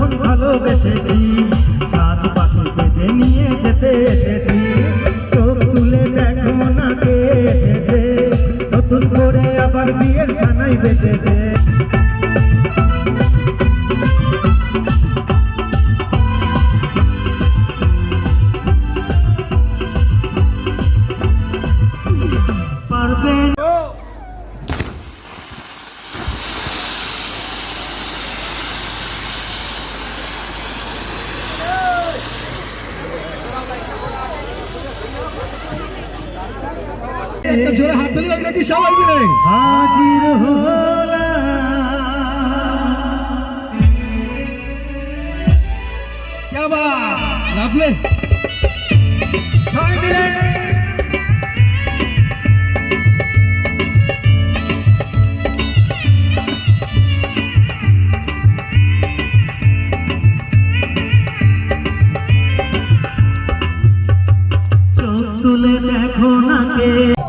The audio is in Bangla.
যখন ভালোবেসেছি। সাত পাখি পেতে নিয়ে যেতে এসেছি। চোখ তুলে দেখো না কে এসেছে। নতুন করে আবার বিয়ের খানায় বেঁচেছে একটা জোরে হাততালি বাজলে কি সবাই মিলে? হাজির লাভলে তুলে দেখো না কে